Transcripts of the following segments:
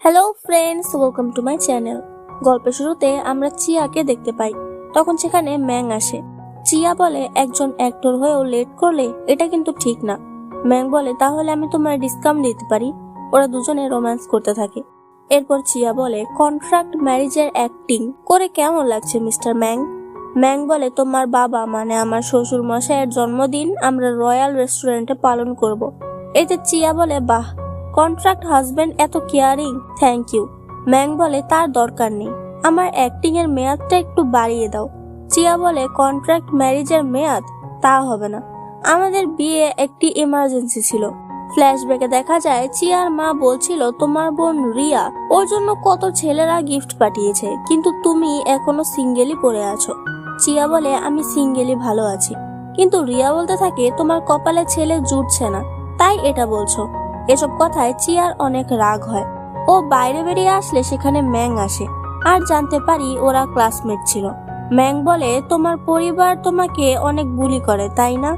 Hello friends welcome to my channel গল্পের শুরুতে আমরা চিয়াকে দেখতে পাই। তখন সেখানে ম্যাং আসে। চিয়া বলে, একজন অ্যাক্টর হয়েও লেট করলে এটা কিন্তু ঠিক না। ম্যাং বলে, তাহলে আমি তোমার ডিসকাউন্ট দিতে পারি। ওরা দুজনে রোম্যান্স করতে থাকে। এরপর চিয়া বলে কন্ট্রাক্ট ম্যারেজের অ্যাক্টিং করে কেমন লাগছে মিস্টার ম্যাং? ম্যাং বলে, তোমার বাবা মানে আমার শ্বশুর মশাইয়ের জন্মদিন আমরা রয়্যাল রেস্টুরেন্টে পালন করব। এতে চিয়া বলে, বাহ কন্ট্রাক্ট হাজবেন্ড এত কেয়ারিং? থ্যাংক ইউ ম্যাং বলে, তার দরকার নেই। আমার অ্যাক্টিং এর মেয়াদটা একটু বাড়িয়ে দাও। চিয়া বলে, কন্ট্রাক্ট ম্যারেজের মেয়াদ? তা হবে না। আমাদের বিয়ে একটি ইমার্জেন্সি ছিল। ফ্ল্যাশব্যাকে দেখা যায়, চিয়ার মা বলছিল, তোমার বোন রিয়া, ওর জন্য কত ছেলেরা গিফট পাঠিয়েছে, কিন্তু তুমি এখনও সিঙ্গেলই পড়ে আছো। চিয়া বলে, আমি সিঙ্গেলই ভালো আছি। কিন্তু রিয়া বলতে থাকে, তোমার কপালে ছেলে জুটছে না। তাই এটা বলছো। এসব কথায় চিয়ার অনেক রাগ হয়। ও বাইরে বেরিয়ে আসলে সেখানে ম্যাং আসে। আর জানতে পারি ওরা ক্লাসমেট ছিল। ম্যাং বলে, তোমার পরিবার তোমাকে অনেক বুলি করে, তাই না?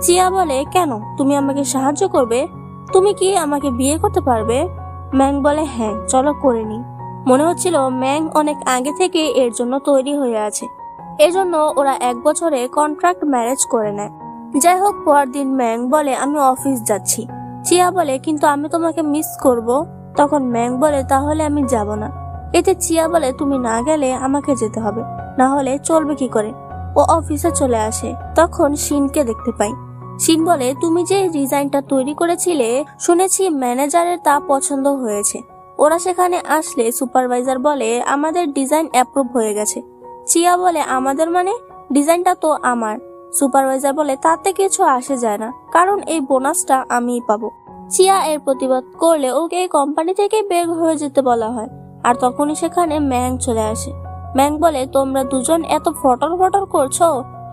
চিয়া বলে, কেন? তুমি আমাকে সাহায্য করবে? তুমি কি আমাকে বিয়ে করতে পারবে? ম্যাং বলে হ্যাঁ চলো করে নি মনে হচ্ছিল ম্যাং অনেক আগে থেকে এর জন্য তৈরি হয়ে আছে। এজন্য ওরা এক বছরে কন্ট্রাক্ট ম্যারেজ করে নেয়। যাই হোক, পরদিন ম্যাং বলে, আমি অফিস যাচ্ছি। চিয়া বলে, কিন্তু আমি তোমাকে মিস করব। তখন ম্যাং বলে, তাহলে আমি যাব না। এতে চিয়া বলে, তুমি না গেলে আমাকে যেতে হবে। না হলে চলবে কি করে? ও অফিসে চলে আসে। তখন শিনকে দেখতে পাই। শিন বলে, তুমি যে ডিজাইনটা তৈরি করেছিলে, শুনেছি ম্যানেজারের তা পছন্দ হয়েছে। ওরা সেখানে আসলে সুপারভাইজার বলে, আমাদের ডিজাইন অ্যাপ্রুভ হয়ে গেছে। চিয়া বলে, আমাদের মানে? ডিজাইনটা তো আমার। সুপারভাইজার বলে, তাতে কিছু আসে যায় না। কারণ এই বোনাসটা আমিই পাবো। চিয়া এর প্রতিবাদ করলে ওকে এই কোম্পানি থেকে বের হয়ে যেতে বলা হয়। আর তখনই সেখানে ম্যাং চলে আসে। ম্যাং বলে, তোমরা দুজন এত ফটর ফটর করছ?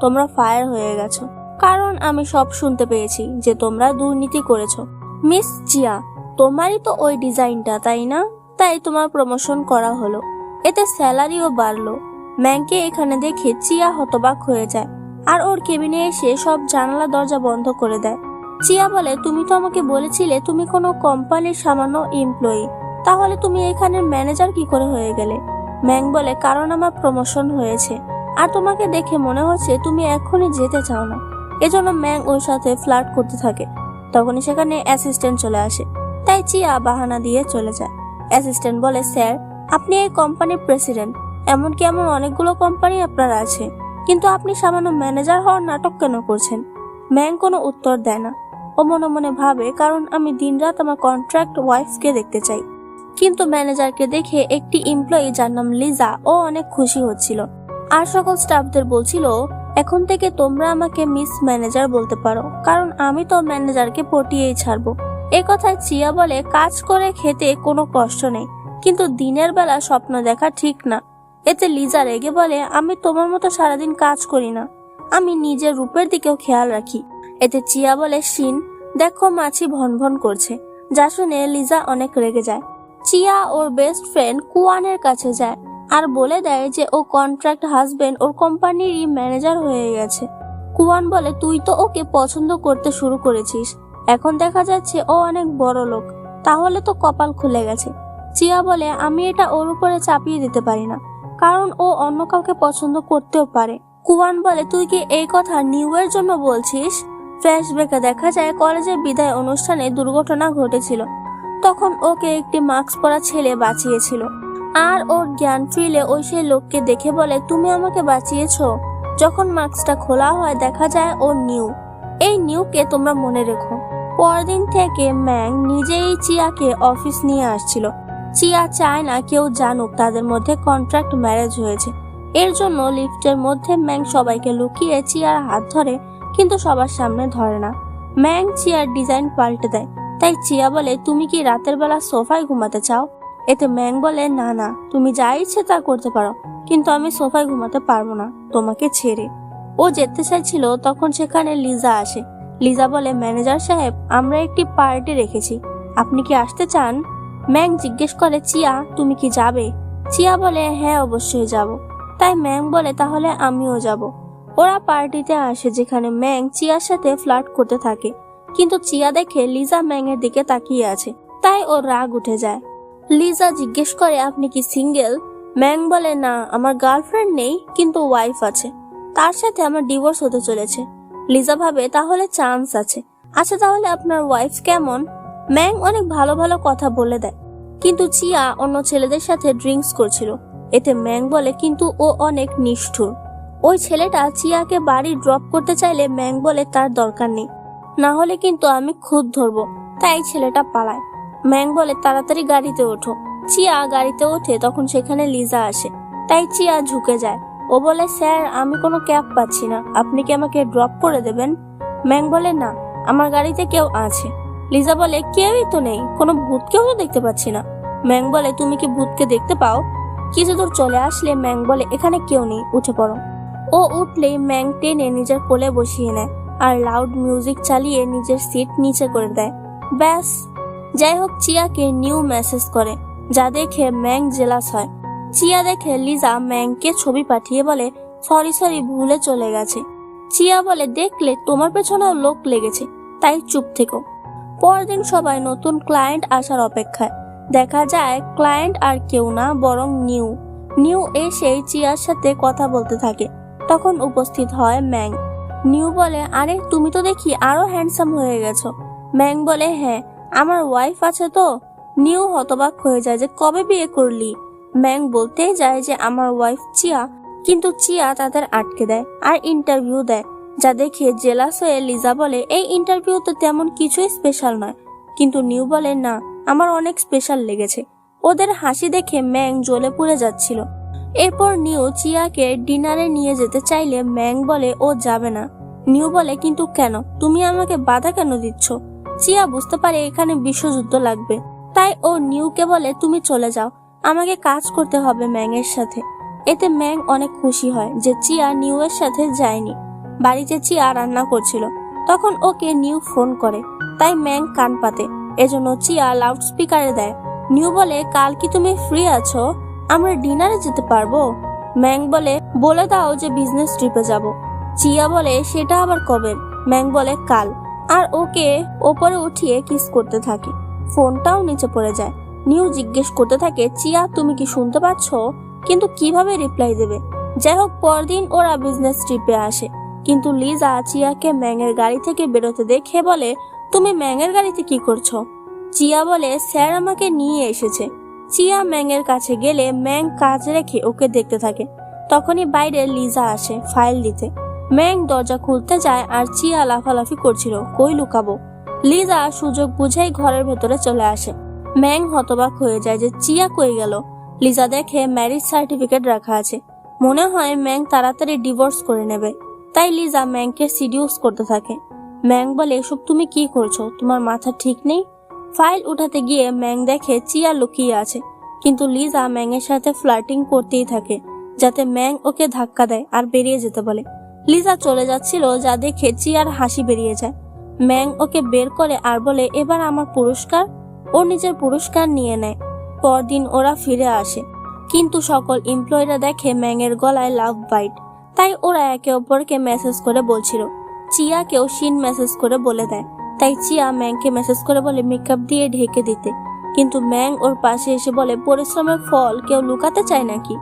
তোমরা ফায়ার হয়ে গেছো। কারণ আমি সব শুনতে পেয়েছি যে তোমরা দুর্নীতি করেছ। মিস চিয়া, তোমারই তো ওই ডিজাইনটা, তাই না? তাই তোমার প্রমোশন করা হলো। এতে স্যালারিও বাড়লো। ম্যাংকে এখানে দেখে চিয়া হতবাক হয়ে যায়। আর ওর কেবিনে এসে সব জানালা দরজা বন্ধ করে দেয়। চিয়া বলে, তুমি তো আমাকে বলেছিলে তুমি কোনো কোম্পানির সামান্য এমপ্লয়ি তাহলে তুমি এখানে ম্যানেজার কি করে হয়ে গেলে? ম্যাং বলে, কারণ আমার প্রমোশন হয়েছে। আর তোমাকে দেখে মনে হচ্ছে তুমি এখনই যেতে চাও না। এজন্য ম্যাং ওর সাথে ফ্লার্ট করতে থাকে। তখনই সেখানে অ্যাসিস্ট্যান্ট চলে আসে। তাই চিয়া বাহানা দিয়ে চলে যায়। অ্যাসিস্ট্যান্ট বলে, স্যার, আপনি এই কোম্পানির প্রেসিডেন্ট এমনকি এমন অনেকগুলো কোম্পানি আপনার আছে। কিন্তু আপনি সামান্য ম্যানেজার হওয়ার নাটক কেন করছেন? ম্যাং কোনো উত্তর দেয় না। ও মনে মনে ভাবে, কারণ আমি দিনরাত আমার কন্ট্রাক্ট ওয়াইফকে দেখতে চাই। কিন্তু ম্যানেজারকে দেখে একটি এমপ্লয়ি যার নাম লিজা, ও অনেক খুশি হচ্ছিল। আর সকল স্টাফদের বলছিল, এখন থেকে তোমরা আমাকে মিস ম্যানেজার বলতে পারো, কারণ আমি তো ম্যানেজারকে পটিয়েই ছাড়বো। এ কথায় চিয়া বলে, কাজ করে খেতে কোনো কষ্ট নেই, কিন্তু দিনের বেলা স্বপ্ন দেখা ঠিক না। এতে লিজা রেগে বলে, আমি তোমার মতো সারাদিন কাজ করি না। আমি নিজের রূপের দিকেও খেয়াল রাখি। এতে চিয়া বলে, শিন, দেখো মাছি ভন ভন করছে। যা শুনে লিজা অনেক রেগে যায়। চিয়া ওর বেস্ট ফ্রেন্ড কুয়ানের কাছে যায় আর বলে দেয় যে ও কন্ট্রাক্ট হাজবেন্ড ওর কোম্পানিরই ম্যানেজার হয়ে গেছে। কুয়ান বলে, তুই তো ওকে পছন্দ করতে শুরু করেছিস। এখন দেখা যাচ্ছে ও অনেক বড় লোক। তাহলে তো কপাল খুলে গেছে। চিয়া বলে, আমি এটা ওর উপরে চাপিয়ে দিতে পারি না। কারণ ও অন্য কাউকে পছন্দ করতেও পারে। কুয়ান বলে, তুই কি এই কথা নিউ এর জন্য বলছিস? ফ্ল্যাশব্যাকে দেখা যায়, কলেজের বিদায় অনুষ্ঠানে দুর্ঘটনা ঘটেছিল। তখন ওকে একটি মাস্ক পরা ছেলে বাঁচিয়েছিল। আর ওর জ্ঞান ফিরলে ওই সেই লোককে দেখে বলে, তুমি আমাকে বাঁচিয়েছ? যখন মাস্কটা খোলা হয়, দেখা যায় ও নিউ। এই নিউকে তোমরা মনে রেখো। পরদিন থেকে ম্যাং নিজেই চিয়াকে অফিস নিয়ে আসছিল। চিয়া চায় না কেউ জানুক তাদের মধ্যে কন্ট্রাক্ট ম্যারেজ হয়েছে। এর জন্য লিফটের মধ্যে ম্যাং সবাইকে লুকিয়ে চিয়ার হাত ধরে, কিন্তু সবার সামনে ধরে না। ম্যাং চিয়ার ডিজাইন পাল্টে দেয়। তাই চিয়া বলে, তুমি কি রাতের বেলা সোফায় ঘুমাতে চাও? এতে ম্যাং বলে, না না, তুমি যা ইচ্ছে তা করতে পারো, কিন্তু আমি সোফায় ঘুমাতে পারব না, তোমাকে ছেড়ে। ও যেতে চাইছিল, তখন সেখানে লিজা আসে। লিজা বলে, ম্যানেজার সাহেব, আমরা একটি পার্টি রেখেছি। আপনি কি আসতে চান? ম্যাং জিজ্ঞেস করে, চিয়া, তুমি কি যাবে? চিয়া বলে হ্যাঁ অবশ্যই যাব। তাই ম্যাং বলে, তাহলে আমিও যাব। ওরা পার্টিতে আসে, যেখানে ম্যাং চিয়ার সাথে ফ্লার্ট করতে থাকে। কিন্তু চিয়া দেখে লিজা ম্যাং এর দিকে তাকিয়ে আছে। তাই ওর রাগ উঠে যায়। লিজা জিজ্ঞেস করে, আপনি কি সিঙ্গেল? ম্যাং বলে, না, আমার গার্লফ্রেন্ড নেই, কিন্তু ওয়াইফ আছে। তার সাথে আমার ডিভোর্স হতে চলেছে। লিজা ভাবে, তাহলে চান্স আছে। আচ্ছা তাহলে আপনার ওয়াইফ কেমন? ম্যাং অনেক ভালো ভালো কথা বলে দেয়। কিন্তু চিয়া অন্য ছেলেদের সাথে ড্রিঙ্কস করছিল। এতে ম্যাং বলে, কিন্তু ও অনেক নিষ্ঠুর। ওই ছেলেটা চিয়াকে বাড়ি ড্রপ করতে চাইলে ম্যাং বলে, তার দরকার নেই। না হলে কিন্তু আমি খুদ ধরবো। তাই ছেলেটা পালায়। ম্যাং বলে, তাড়াতাড়ি গাড়িতে ওঠো। চিয়া গাড়িতে ওঠে, তখন সেখানে লিজা আসে। তাই চিয়া ঝুঁকে যায়। ও বলে, স্যার, আমি কোনো ক্যাব পাচ্ছি না। আপনি কি আমাকে ড্রপ করে দেবেন? ম্যাং বলে, না, আমার গাড়িতে কেউ আছে। লিজা বলে, কেউই তো নেই, কোনো ভূতকেও তো দেখতে পাচ্ছি না। ম্যাং বলে, তুমি কি ভূতকে দেখতে পাও? কিছু দূর চলে আসলে ম্যাং বলে, এখানে কেউ নেই, উঠে পড়ো। ও উঠলেই ম্যাং টেনে নিজের কোলে বসিয়ে নেয় আর লাউড মিউজিক চালিয়ে নিজের সিট নিচে করে দেয়। ব্যাস। যাই হোক, চিয়াকে নিউ মেসেজ করে, যা দেখে ম্যাং জেলাস হয়। চিয়া দেখে লিজা ম্যাংকে ছবি পাঠিয়ে বলে, সরি সরি, ভুলে চলে গেছে। চিয়া বলে, দেখলে, তোমার পেছনেও লোক লেগেছে, তাই চুপ থেকো। পরদিন সবাই নতুন ক্লায়েন্ট আসার অপেক্ষায়। দেখা যায় ক্লায়েন্ট আর কেউ না, বরং নিউ। নিউ এসে চিয়ার সাথে কথা বলতে থাকে। তখন উপস্থিত হয় ম্যাং। নিউ বলে, আরে, তুমি তো দেখি আরও হ্যান্ডসাম হয়ে গেছো। ম্যাং বলে হ্যাঁ আমার ওয়াইফ আছে তো। নিউ হতবাক হয়ে যায় যে, কবে বিয়ে করলি? ম্যাং বলতেই যায় যে, আমার ওয়াইফ চিয়া। কিন্তু চিয়া তাদের আটকে দেয় আর ইন্টারভিউ দেয়। যা দেখে জেলাস হয়ে লিজা বলে, এই ইন্টারভিউ তো তেমন কিছুই স্পেশাল নয়। কিন্তু নিউ বলে, না, আমার অনেক স্পেশাল লেগেছে। ওদের হাসি দেখে ম্যাং জ্বলে পুড়ে যাচ্ছিল। এরপর নিউ চিয়াকে ডিনারে নিয়ে যেতে চাইলে ম্যাং বলে, ও যাবে না। নিউ বলে, কিন্তু কেন? তুমি আমাকে বাধা কেন দিচ্ছ? চিয়া বুঝতে পারে এখানে বিশ্বযুদ্ধ লাগবে। তাই ও নিউকে বলে, তুমি চলে যাও। আমাকে কাজ করতে হবে ম্যাং এর সাথে। এতে ম্যাং অনেক খুশি হয় যে চিয়া নিউ এর সাথে যায়নি। বাড়িতে চিয়া রান্না করছিল। তখন ওকে নিউ ফোন করে, তাই ম্যাং কান পাতে। এজন্য চিয়া লাউড স্পিকারে দেয়, নিউ বলে, কাল কি তুমি ফ্রি আছো? আমরা ডিনারে যেতে পারব? ম্যাং বলে বলে দাও যে বিজনেস ট্রিপে যাব। চিয়া বলে, সেটা আবার কবে? ম্যাং বলে, কাল। আর ওকে ওপরে উঠিয়ে কিস করতে থাকে। ফোনটাও নিচে পড়ে যায়। নিউ জিজ্ঞেস করতে থাকে, চিয়া, তুমি কি শুনতে পাচ্ছ? কিন্তু কীভাবে রিপ্লাই দেবে? যাই হোক, পরদিন ওরা বিজনেস ট্রিপে আসে। কিন্তু লিজা চিয়াকে ম্যাংয়ের গাড়ি থেকে বেরোতে দেখে বলে, তুমি ম্যাংয়ের গাড়িতে কি করছ? চিয়া বলে, স্যার আমাকে নিয়ে এসেছে। চিয়া ম্যাংয়ের কাছে গেলে ম্যাং কাজ রেখে ওকে দেখতে থাকে। তখনই বাইরে লিজা আসে ফাইল দিতে। ম্যাং দরজা খুলতে যায় আর চিয়া লাফালাফি করছিল, কই লুকাবো? লিজা সুযোগ বুঝেই ঘরের ভেতরে চলে আসে। ম্যাং হতবাক হয়ে যায় যে চিয়া কই গেল। লিজা দেখে ম্যারিজ সার্টিফিকেট রাখা আছে। মনে হয় ম্যাং তাড়াতাড়ি ডিভোর্স করে নেবে। তাই লিজা ম্যাংকে সিডিউস করতে থাকে। ম্যাং বলে, এসব তুমি কি করছ? তোমার মাথা ঠিক নেই? ফাইল উঠাতে গিয়ে ম্যাং দেখে চিয়া লুকিয়ে আছে। কিন্তু লিজা ম্যাংয়ের সাথে ফ্লার্টিং করতেই থাকে, যাতে ম্যাং ওকে ধাক্কা দেয় আর বেরিয়ে যেতে বলে। লিজা চলে যাচ্ছিল যা দেখে চিয়ার হাসি বেরিয়ে যায়। ম্যাং ওকে বের করে আর বলে, এবার আমার পুরস্কার? ও নিজের পুরস্কার নিয়ে নেয়। পরদিন ওরা ফিরে আসে। কিন্তু সকল এমপ্লয়িরা দেখে ম্যাংয়ের গলায় লাভ বাইট। তাই ওরা একে অপরকে মেসেজ করে বলছিল। চিয়াকেও শিন মেসেজ করে বলে দেয়। তাই চিয়া ম্যাংকে মেসেজ করে বলে মেকআপ দিয়ে ঢেকে দিতে। কিন্তু ম্যাং ওর পাশে এসে বলে, পরিশ্রমের ফল কেউ লুকাতে চায় নাকি?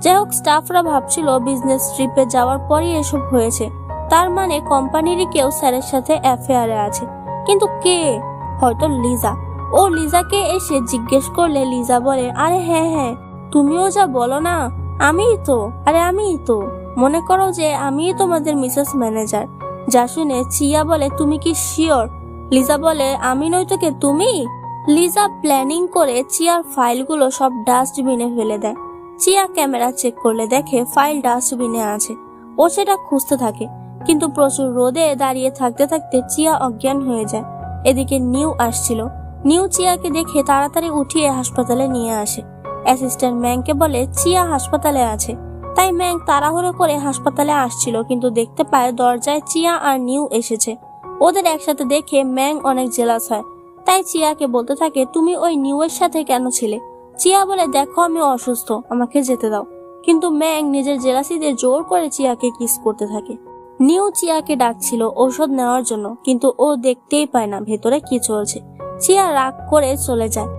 যাই হোক স্টাফরা ভাবছিল বিজনেস ট্রিপে যাওয়ার পরই এসব হয়েছে। তার মানে কোম্পানিরই কেউ স্যারের সাথে অ্যাফেয়ারে আছে। কিন্তু কে? হয়তো লিজা। ও লিজাকে এসে জিজ্ঞেস করলে লিজা বলে, আরে হ্যাঁ হ্যাঁ তুমিও যা বলো না, আমিই তো, আরে আমিই তো। মনে করো যে আমিই তোমাদের মিসেস ম্যানেজার। যা শুনে চিয়া বলে, তুমি কি শিওর? লিজা বলে, আমি নই তোকে, তুমি? লিজা প্ল্যানিং করে চিয়ার ফাইলগুলো সব ডাস্টবিনে ফেলে দেয়। চিয়া ক্যামেরা চেক করলে দেখে ফাইল ডাস্টবিনে আছে। ও সেটা খুঁজতে থাকে, কিন্তু প্রচুর রোদে দাঁড়িয়ে থাকতে থাকতে চিয়া অজ্ঞান হয়ে যায়। এদিকে নিউ আসছিল। নিউ চিয়াকে দেখে তাড়াতাড়ি উঠিয়ে হাসপাতালে নিয়ে আসে। অ্যাসিস্ট্যান্ট ম্যাংকে বলে, চিয়া হাসপাতালে আছে। তাই ম্যাং তাড়াহুড়ো করে হাসপাতালে আসছিল, কিন্তু দেখতে পায় দরজায় চিয়া আর নিউ এসেছে। ওদের একসাথে দেখে ম্যাং অনেক জেলাস হয়। তাই চিয়াকে বলতে থাকে, তুমি ওই নিউ এর সাথে কেন ছিলে? চিয়া বলে, দেখো, আমি অসুস্থ, আমাকে যেতে দাও। কিন্তু ম্যাং নিজের জেলাসিতে জোর করে চিয়াকে কিস করতে থাকে। নিউ চিয়াকে ডাকছিল ঔষধ নেওয়ার জন্য, কিন্তু ও দেখতেই পায় না ভেতরে কি চলছে। চিয়া রাগ করে চলে যায়।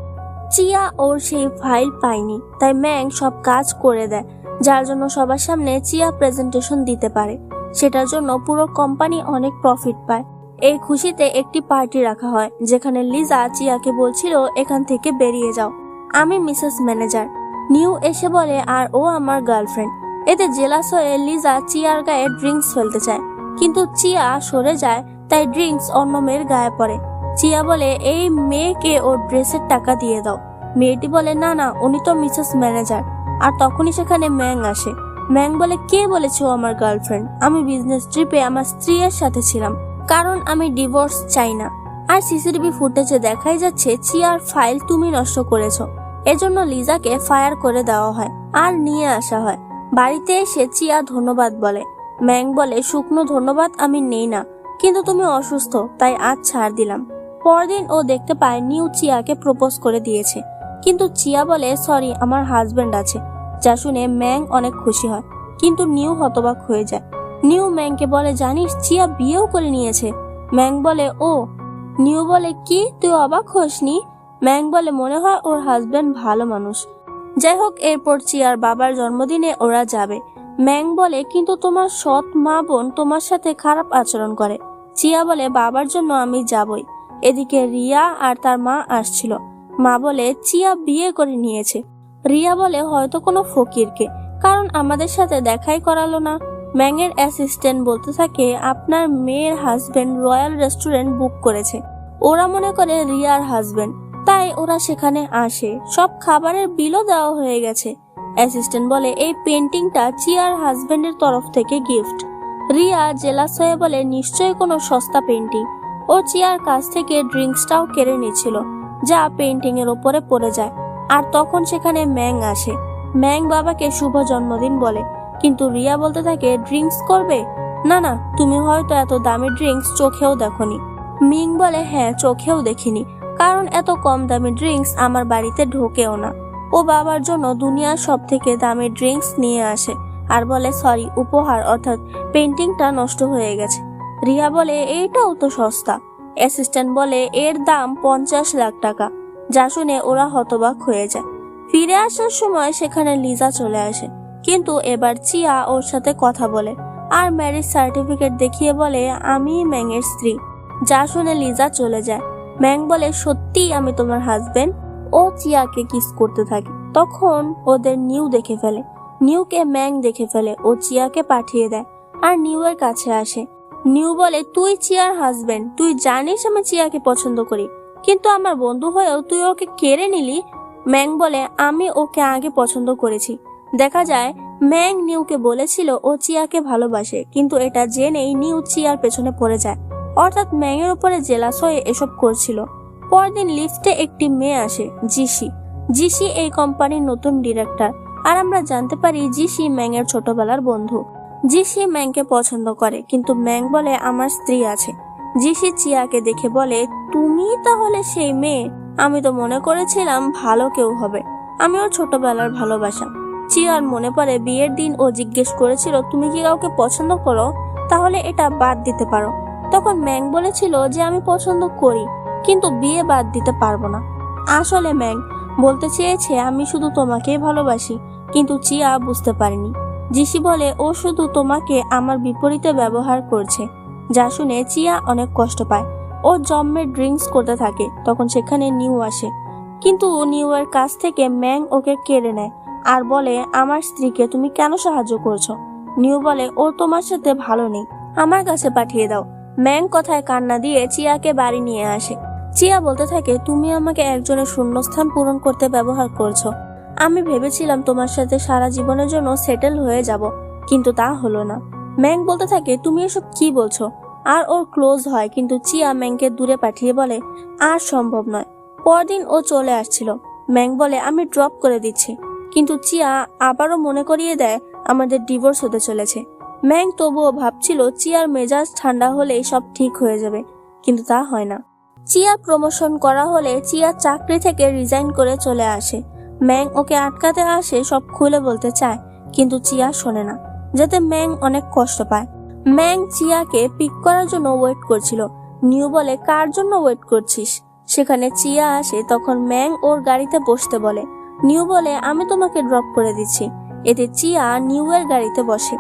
চিয়া ওর সেই ফাইল পায়নি, তাই ম্যাং সব কাজ করে দেয়। যার জন্য সবার সামনে চিয়া প্রেজেন্টেশন দিতে পারে। সেটার জন্য পুরো কোম্পানি অনেক প্রফিট পায়। এই খুশিতে একটি পার্টি রাখা হয়, যেখানে লিজা চিয়াকে বলছিল, এখান থেকে বেরিয়ে যাও। আমি মিসেস ম্যানেজার নিউ এসে বলে, আর ও আমার গার্লফ্রেন্ড এতে জেলাস হয়ে লিজা চিয়ার গায়ে ড্রিঙ্কস ফেলতে চায়। কিন্তু চিয়া সরে যায়, তাই ড্রিঙ্কস অন্য মেয়ের গায়ে পড়ে। চিয়া বলে, এই মেয়েকে ওর ড্রেসের টাকা দিয়ে দাও। মেয়েটি বলে, না না, উনি তো মিসেস ম্যানেজার আর তখনই সেখানে ম্যাং আসে। ম্যাং বলে, কে বলেছে আমার গার্লফ্রেন্ড? আমি বিজনেস ট্রিপে আমার স্ত্রীর সাথে ছিলাম। কারণ আমি ডিভোর্স চাই না। আর সিসিটিভি ফুটেজে দেখাই যাচ্ছে, চিয়ার ফাইল তুমি নষ্ট করেছ। এজন্য লিজাকে ফায়ার করে দেওয়া হয় আর নিয়ে আসা হয়। বাড়িতে এসে চিয়া ধন্যবাদ বলে। ম্যাং বলে, শুকনো ধন্যবাদ আমি নেই না। কিন্তু তুমি অসুস্থ, তাই আজ ছাড় দিলাম। পরদিন ও দেখতে পায় নিউ চিয়াকে প্রপোজ করে দিয়েছে। কিন্তু চিয়া বলে, সরি, আমার হাজবেন্ড আছে। যা শুনে ম্যাং অনেক খুশি হয়। কিন্তু নিউ হতবাক হয়ে যায়। নিউ ম্যাংকে বলে, জানিস, চিয়া বিয়েও করে নিয়েছে। ম্যাং বলে, ও। নিউ বলে, কি? তুই অবাক হোসনি? ম্যাং বলে, মনে হয় ওর হাজবেন্ড ভালো মানুষ। যাই হোক, এরপর চিয়ার বাবার জন্মদিনে ওরা যাবে। ম্যাং বলে, কিন্তু তোমার সৎ মা বোন তোমার সাথে খারাপ আচরণ করে। চিয়া বলে, বাবার জন্য আমি যাবই। এদিকে রিয়া আর তার মা আসছিল। মা বলে, চিয়া বিয়ে করে নিয়েছে। রিয়া বলে, হয়তো কোনো ফকিরকে, কারণ আমাদের সাথে দেখাই করালো না। ম্যাংয়ের অ্যাসিস্ট্যান্ট বলতে থাকে, আপনার মেয়ের হাজবেন্ড রয়্যাল রেস্টুরেন্ট বুক করেছে। ওরা মনে করে রিয়ার হাজবেন্ড তাই ওরা সেখানে আসে। সব খাবারের বিলও দেওয়া হয়ে গেছে। অ্যাসিস্ট্যান্ট বলে, এই পেন্টিংটা চিয়ার হাজবেন্ডের তরফ থেকে গিফট। রিয়া জেলাস হয়ে বলে, নিশ্চয়ই কোনো সস্তা পেন্টিং। ও চিয়ার কাছ থেকে ড্রিঙ্কসটাও কেড়ে নিচ্ছিল। যা পেন্টিং এর ওপরে পড়ে যায়। আর তখন সেখানে ম্যাং আসে। ম্যাং বাবাকে শুভ জন্মদিন বলে। কিন্তু রিয়া বলতে থাকে ড্রিঙ্কস করবে? না না, তুমি হয়তো এত দামি ড্রিঙ্কস চোখেও দেখনি। মিং বলে হ্যাঁ চোখেও দেখিনি। কারণ এত কম দামি ড্রিঙ্কস আমার বাড়িতে ঢোকেও না। ও বাবার জন্য দুনিয়ার সব থেকে দামি ড্রিঙ্কস নিয়ে আসে আর বলে সরি উপহার, অর্থাৎ পেন্টিংটা নষ্ট হয়ে গেছে। রিয়া বলে, এইটাও তো সস্তা। অ্যাসিস্ট্যান্ট বলে, এর দাম পঞ্চাশ লাখ টাকা। যা শুনে ওরা হতবাক হয়ে যায়। ফিরে আসার সময় সেখানে লিজা চলে আসে। কিন্তু এবার চিয়া ওর সাথে কথা বলে আর ম্যারেজ সার্টিফিকেট দেখিয়ে বলে, আমি ম্যাংয়ের স্ত্রী। যা শুনে লিজা চলে যায়। ম্যাং বলে, সত্যি আমি তোমার হাজবেন্ড ও চিয়াকে কিস করতে থাকে। তখন ওদের নিউ দেখে ফেলে। নিউকে ম্যাং দেখে ফেলে। ও চিয়াকে পাঠিয়ে দেয়। আর নিউ এর কাছে আসে। নিউ বলে, তুই চিয়ার হাজবেন্ড, তুই জানিস আমি চিয়াকে পছন্দ করি। কিন্তু আমার বন্ধু হয়েও তুই ওকে কেড়ে নিলি? ম্যাং বলে, আমি ওকে আগে পছন্দ করেছি। দেখা যায়, ম্যাং নিউকে বলেছিল ও চিয়াকে ভালোবাসে, কিন্তু এটা জেনেই নিউ চিয়ার পেছনে পড়ে যায়। অর্থাৎ ম্যাংয়ের উপরে জেলাস হয়ে এসব করছিল। পরদিন লিফটে একটি মেয়ে আসে, জিসি। জিসি এই কোম্পানির নতুন ডিরেক্টর। আর আমরা জানতে পারি জিসি ম্যাংয়ের ছোটবেলার বন্ধু। জিসি ম্যাংকে পছন্দ করে, কিন্তু ম্যাং বলে, আমার স্ত্রী আছে। জি জিসি চিয়াকে দেখে বলে, তুমি তাহলে সেই মেয়ে? আমি তো মনে করেছিলাম ভালো কেউ হবে। আমি ওর ছোটবেলার ভালোবাসা। চিয়ার মনে পড়ে, বিয়ের দিন ও জিজ্ঞেস করেছিল, তুমি কি কাউকে পছন্দ করো? তাহলে এটা বাদ দিতে পারো। তখন ম্যাং বলেছিল যে, আমি পছন্দ করি, কিন্তু বিয়ে বাদ দিতে পারব না। আসলে ম্যাং বলতে চেয়েছে, আমি শুধু তোমাকেই ভালোবাসি। কিন্তু চিয়া বুঝতে পারেনি। জিসি বলে, ও শুধু তোমাকে আমার বিপরীতে ব্যবহার করছে, যা শুনে চিয়া অনেক কষ্ট পায়। ও জম্মে ড্রিঙ্কস করতে থাকে, তখন সেখানে নিউ আসে। কিন্তু নিউ এর কাছ থেকে ম্যাং ওকে কেড়ে নেয় আর বলে, আমার স্ত্রীকে তুমি কেন সাহায্য করছ? নিউ বলে, ও তোমার সাথে ভালো নেই, আমার কাছে পাঠিয়ে দাও। ম্যাং কথায় কান্না দিয়ে চিয়াকে বাড়ি নিয়ে আসে। চিয়া বলতে থাকে, তুমি আমাকে একজনের শূন্যস্থান পূরণ করতে ব্যবহার করছ আমি ভেবেছিলাম তোমার সাথে সারা জীবনের জন্য সেটেল হয়ে যাব, কিন্তু তা হলো না। ম্যাং বলতে থাকে, তুমি এসব কি বলছো? আর ওর ক্লোজ হয়, কিন্তু চিয়া ম্যাংকে দূরে পাঠিয়ে বলে, আর সম্ভব নয়। পরদিন ও চলে আসছিল। ম্যাং বলে, আমি ড্রপ করে দিচ্ছি। কিন্তু চিয়া আবারও মনে করিয়ে দেয়, আমাদের ডিভোর্স হতে চলেছে। ম্যাং তবুও ভাবছিল, চিয়ার মেজাজ ঠান্ডা হলেই সব ঠিক হয়ে যাবে। কিন্তু তা হয় না। চিয়া প্রমোশন করা হলে চিয়া চাকরি থেকে রিজাইন করে চলে আসে। ম্যাং ওকে আটকাতে আসে সব খুলে বলতে চায়, কিন্তু চিয়া শোনে না, যাতে ম্যাং অনেক কষ্ট পায়। ম্যাং চিয়াকে পিক করার জন্য ওয়েট করছিল। নিউ বলে, কার জন্য ওয়েট করছিস? সেখানে চিয়া আসে, তখন ম্যাং ওর গাড়িতে বসতে বলে। নিউ বলে, আমি তোমাকে ড্রপ করে দিচ্ছি। এতে চিয়া নিউ এর গাড়িতে বসে।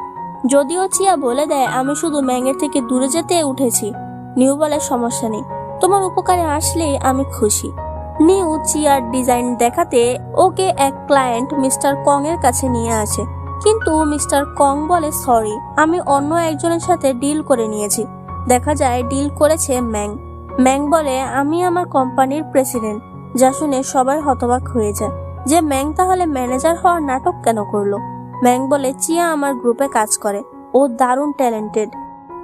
যদিও চিয়া বলে দেয়, আমি শুধু ম্যাংয়ের থেকে দূরে যেতে উঠেছি। নিউ বলে, সমস্যা নেই। তোমার উপকারে আসলেই আমি খুশি। নিউ চিয়ার ডিজাইন দেখাতে ওকে এক ক্লায়েন্ট মিস্টার কং এর কাছে নিয়ে আসে। কিন্তু মিস্টার কং বলে, সরি, আমি অন্য একজনের সাথে ডিল করে নিয়েছি। দেখা যায় ডিল করেছে ম্যাং। ম্যাং বলে, আমি আমার কোম্পানির প্রেসিডেন্ট, যা শুনে সবাই হতবাক হয়ে যায়। যে ম্যাং তাহলে ম্যানেজার হওয়ার নাটক কেন করল? ম্যাং বলে, চিয়া আমার গ্রুপে কাজ করে। ও দারুণ ট্যালেন্টেড।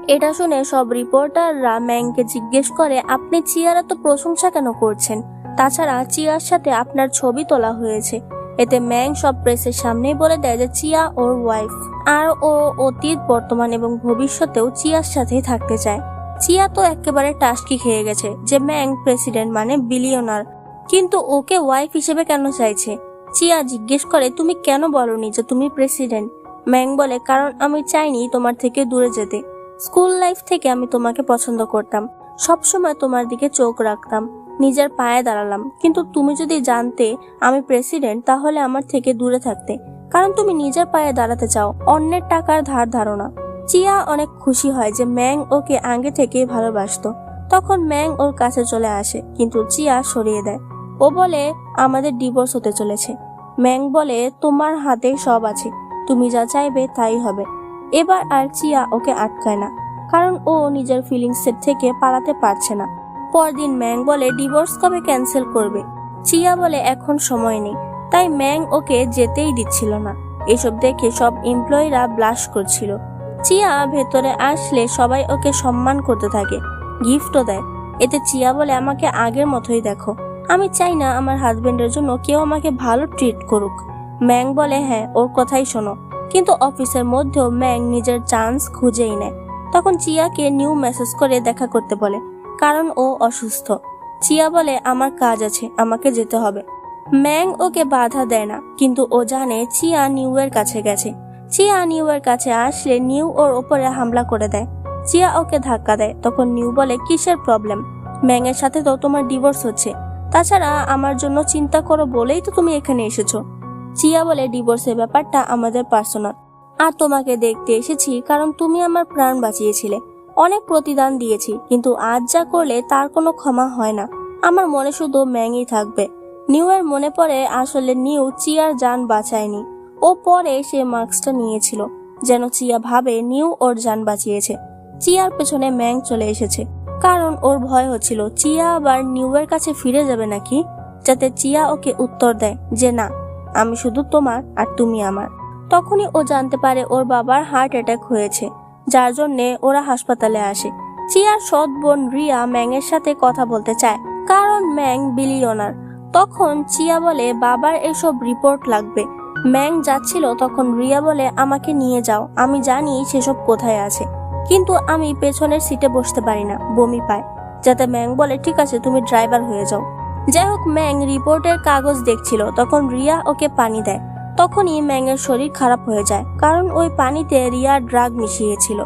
এটা শুনে সব রিপোর্টাররা ম্যাংকে জিজ্ঞেস করে, আপনি চিয়ার এত প্রশংসা কেন করছেন? তাছাড়া চিয়ার সাথে আপনার ছবি তোলা হয়েছে। এতে ম্যাং সব প্রেসের সামনেই বলে দেয় যে চিয়া ওর ওয়াইফ আর ও অতীত, বর্তমান এবং ভবিষ্যতেও চিয়ার সাথেই থাকতে চায়। চিয়া তো একেবারে টাস্কি খেয়ে গেছে যে ম্যাং প্রেসিডেন্ট মানে বিলিয়নার কিন্তু ওকে ওয়াইফ হিসেবে কেন চাইছে? চিয়া জিজ্ঞেস করে, তুমি কেন বলনি যে তুমি প্রেসিডেন্ট ম্যাং বলে, কারণ আমি চাইনি তোমার থেকে দূরে যেতে। স্কুল লাইফ থেকে আমি তোমাকে পছন্দ করতাম। সবসময় তোমার দিকে চোখ রাখতাম। নিজের পায়ে দাঁড়ালাম। কিন্তু তুমি যদি জানতে আমি প্রেসিডেন্ট, তাহলে আমার থেকে দূরে থাকতে। কারণ তুমি নিজের পায়ে দাঁড়াতে চাও, অন্যের টাকার ধার ধারণা। চিয়া অনেক খুশি হয় যে ম্যাং ওকে আগে থেকেই ভালোবাসতো। তখন ম্যাং ওর কাছে চলে আসে, কিন্তু চিয়া সরিয়ে দেয়। ও বলে, আমাদের ডিভোর্স হতে চলেছে। ম্যাং বলে, তোমার হাতে সব আছে, তুমি যা চাইবে তাই হবে। এবার আর চিয়া ওকে আটকায় না, কারণ ও নিজের ফিলিংসের থেকে পালাতে পারছে না। পরদিন ম্যাং বলে ডিভোর্স কবে ক্যান্সেল করবে? চিয়া বলে, এখন সময় নেই। তাই ম্যাং ওকে যেতেই দিচ্ছিল না। এসব দেখে সব এমপ্লয়িরা ব্লাশ করছিল। চিয়া ভেতরে আসলে সবাই ওকে সম্মান করতে থাকে, গিফটও দেয়। এতে চিয়া বলে, আমাকে আগের মতোই দেখো। আমি চাই না আমার হাজবেন্ডের জন্য কেউ আমাকে ভালো ট্রিট করুক। ম্যাং বলে হ্যাঁ ওর কথাই শোনো। কিন্তু অফিসের মধ্যেও ম্যাং নিজের চান্স খুঁজেই নেয়। তখন চিয়াকে নিউ মেসেজ করে দেখা করতে বলে কারণ ও অসুস্থ। চিয়া বলে, আমার কাজ আছে, আমাকে যেতে হবে। ম্যাং ওকে বাধা দেয় না, কিন্তু ও জানে চিয়া নিউ এর কাছে গেছে। চিয়া নিউ এর কাছে আসলে নিউ ওর ওপরে হামলা করে দেয়। চিয়া ওকে ধাক্কা দেয়, তখন নিউ বলে, কিসের প্রবলেম? ম্যাং এর সাথে তো তোমার ডিভোর্স হচ্ছে। তাছাড়া আমার জন্য চিন্তা করো বলেই তো তুমি এখানে এসেছ। চিয়া বলে, ডিভোর্সের ব্যাপারটা আমাদের পার্সোনাল। আর তোমাকে দেখতে এসেছি কারণ তুমি আমার প্রাণ বাঁচিয়েছিলে। অনেক প্রতিদান দিয়েছি, কিন্তু আজ যা করলে তার কোনো ক্ষমা হয় না। আমার মনে শুধু ম্যাংই থাকবে। নিউ এর মনে পড়ে আসলে নিউ চিয়ার যান বাঁচায়নি। ও পরে সে মাস্কটা নিয়েছিল, যেন চিয়া ভাবে নিউ ওর যান বাঁচিয়েছে। চিয়ার পেছনে ম্যাং চলে এসেছে। কারণ ওর ভয় হচ্ছিল, চিয়া আবার নিউ এর কাছে ফিরে যাবে নাকি? যাতে চিয়া ওকে উত্তর দেয় যে না, আমি শুধু তোমার আর তুমি আমার। তখনই ও জানতে পারে ওর বাবার হার্ট অ্যাটাক হয়েছে। যার জন্যে ওরা হাসপাতালে আসে। চিয়ার সৎ বোন রিয়া ম্যাংয়ের সাথে কথা বলতে চায়, কারণ ম্যাং বিলিয়নার। তখন চিয়া বলে, বাবার এসব রিপোর্ট লাগবে। ম্যাং যাচ্ছিল, তখন রিয়া বলে, আমাকে নিয়ে যাও, আমি জানি সেসব কোথায় আছে, কিন্তু আমি পেছনের সিটে বসতে পারি না, বমি পায়। যাতে ম্যাং বলে, ঠিক আছে, তুমি ড্রাইভার হয়ে যাও। যাই হোক, ম্যাং রিপোর্টের কাগজ দেখছিল, তখন রিয়া ওকে পানি দেয়। তখনই ম্যাংয়ের শরীর খারাপ হয়ে যায়, কারণ ওই পানিতে রিয়া ড্রাগ মিশিয়েছিল।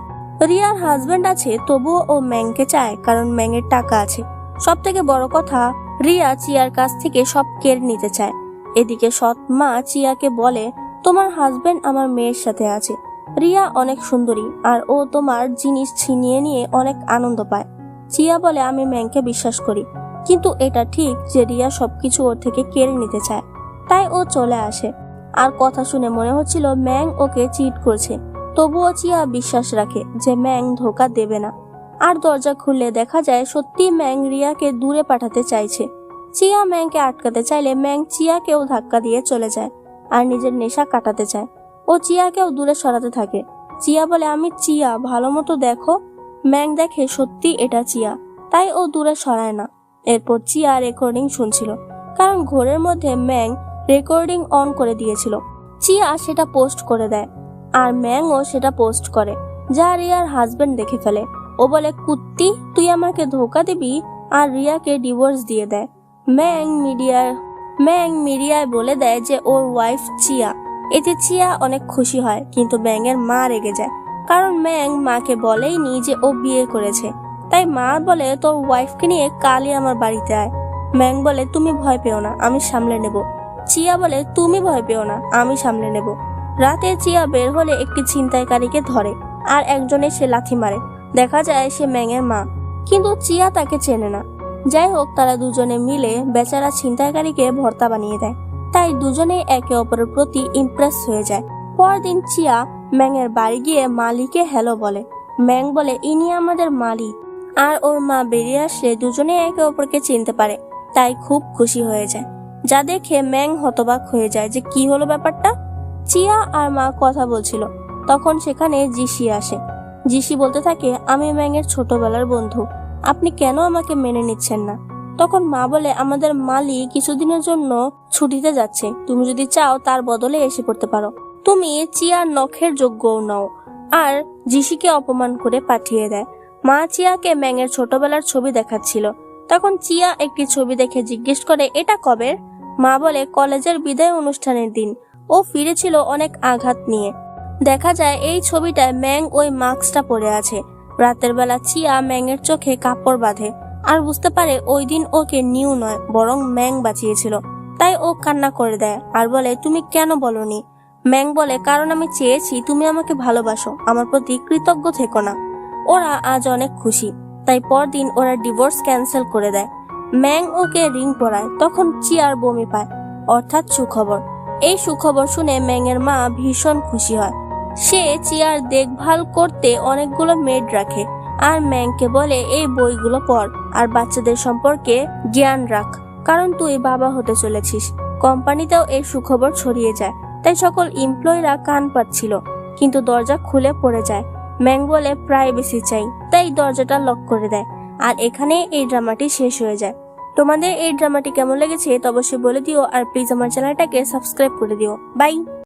রিয়ার হাজবেন্ড আছে, তবুও ও ম্যাংকে চায়, কারণ ম্যাংয়ের টাকা আছে। সব থেকে বড় কথা, রিয়া চিয়ার কাছ থেকে সব কেড়ে নিতে চায়। এদিকে সৎ মা চিয়াকে বলে, তোমার হাজবেন্ড আমার মেয়ের সাথে আছে। রিয়া অনেক সুন্দরী, আর ও তোমার জিনিস ছিনিয়ে নিয়ে অনেক আনন্দ পায়। চিয়া বলে, আমি ম্যাংকে বিশ্বাস করি। কিন্তু এটা ঠিক যে রিয়া সবকিছু ওর থেকে কেড়ে নিতে চায়। তাই ও চলে আসে। আর কথা শুনে মনে হচ্ছিল ম্যাং ওকে চিট করছে। তবুও চিয়া বিশ্বাস রাখে যে ম্যাং ধোকা দেবে না। আর দরজা খুললে দেখা যায় সত্যি ম্যাং রিয়াকে দূরে পাঠাতে চাইছে। চিয়া ম্যাংকে আটকাতে চাইলে ম্যাং চিয়াকেও ধাক্কা দিয়ে চলে যায় আর নিজের নেশা কাটাতে চায়। ও চিয়াকেও দূরে সরাতে থাকে। চিয়া বলে, আমি চিয়া, ভালো মতো দেখো। ম্যাং দেখে সত্যি এটা চিয়া। তাই ও দূরে সরায় না। এরপর চিয়া রেকর্ডিং শুনছিল। কারণ ঘোরের মধ্যে ম্যাং রেকর্ডিং অন করে দিয়েছিল। চিয়া সেটা পোস্ট করে দেয় আর ম্যাংও সেটা পোস্ট করে, যা রিয়ার হাজবেন্ড দেখে ফেলে। ও বলে, কুত্তি, তুই আমাকে ধোকা দিবি আর রিয়াকে ডিভোর্স দিয়ে দেয় ম্যাং মিডিয়ার ম্যাং মিডিয়ায় বলে দেয় যে, ওর ওয়াইফ চিয়া। এতে চিয়া অনেক খুশি হয়, কিন্তু ম্যাংয়ের মা রেগে যায়। কারণ ম্যাং মাকে বলেইনি যে ও বিয়ে করেছে। তাই মা বলে, তোর ওয়াইফকে নিয়ে কালই আমার বাড়িতে আয়। ম্যাং বলে, তুমি ভয় পেও না, আমি সামলে নেব। চিয়া বলে, তুমি ভয় পেও না, আমি সামলে নেব। রাতে চিয়া বের হলে একটি ছিনতাইকারীকে ধরে আর একজনে সে লাথি মারে। দেখা যায় সে ম্যাংয়ের মা, কিন্তু চিয়া তাকে চেনে না। যাই হোক, তারা দুজনে মিলে বেচারা ছিনতাইকারীকে ভর্তা বানিয়ে দেয়। তাই দুজনেই একে অপরের প্রতি ইমপ্রেস হয়ে যায়। পরদিন চিয়া ম্যাংয়ের বাড়ি গিয়ে মালিকে হ্যালো বলে। ম্যাং বলে, ইনি আমাদের মালিক। আর ওর মা বেরিয়ে আসলে দুজনে একে অপরকে চিনতে পারে, তাই খুব খুশি হয়ে যায়। যা দেখে ম্যাং হতবাক হয়ে যায় যে কি হলো ব্যাপারটা। চিয়া আর মা কথা বলছিল। তখন সেখানে জিসি আসে। জিসি বলতে থাকে, আমি ম্যাংয়ের ছোটবেলার বন্ধু। আপনি কেন আমাকে মেনে নিচ্ছেন না? তখন মা বলে, আমাদের মালি কিছুদিনের জন্য ছুটিতে যাচ্ছে। তুমি যদি চাও তার বদলে এসে পড়তে পারো। তুমি চিয়ার নখের যোগ্যও নও। আর জিসিকে অপমান করে পাঠিয়ে দেয়। মা চিয়াকে ম্যাংয়ের ছোটবেলার ছবি দেখাচ্ছিল। তখন চিয়া একটি ছবি দেখে জিজ্ঞেস করে, এটা কবে? মা বলে কলেজের বিদায় অনুষ্ঠানের দিন। ও ফিরেছিল অনেক আঘাত নিয়ে। দেখা যায় এই ছবিটায় ম্যাং ওই মাস্কটা পরে আছে। রাতের বেলা চিয়া ম্যাংয়ের চোখে কাপড় বাঁধে। আর বুঝতে পারে ওই দিন ওকে নিউ নয়, বরং ম্যাং বাঁচিয়েছিল। তাই ও কান্না করে দেয় আর বলে, তুমি কেন বলনি? ম্যাং বলে, কারণ আমি চেয়েছি তুমি আমাকে ভালোবাসো, আমার প্রতি কৃতজ্ঞ থেকো না। ওরা আজ অনেক খুশি। তাই পরদিন ওরা ডিভোর্স ক্যান্সেল করে দেয়। ম্যাং ওকে রিং পরায়, তখন চিয়ার বমি পায়। অর্থাৎ সুখবর। এই সুখবর শুনে ম্যাংয়ের মা ভীষণ খুশি হয়। সে চিয়ার দেখভাল করতে অনেকগুলো মেড রাখে আর ম্যাংকে বলে, এই বইগুলো পড় আর বাচ্চাদের সম্পর্কে জ্ঞান রাখ, কারণ তুই বাবা হতে চলেছিস। কোম্পানিতেও এই সুখবর ছড়িয়ে যায়, তাই সকল এমপ্লয়িরা কান পাচ্ছিল কিন্তু দরজা খুলে পড়ে যায়। ম্যাং বলে, প্রাইভেসি চাই। তাই দরজাটা লক করে দেয়। আর এখানে এই ড্রামাটি শেষ হয়ে যায়। তোমাদের এই ড্রামাটি কেমন লেগেছে তো অবশ্যই বলে দিও আর প্লিজ আমার চ্যানেলটাকে সাবস্ক্রাইব করে দিও। বাই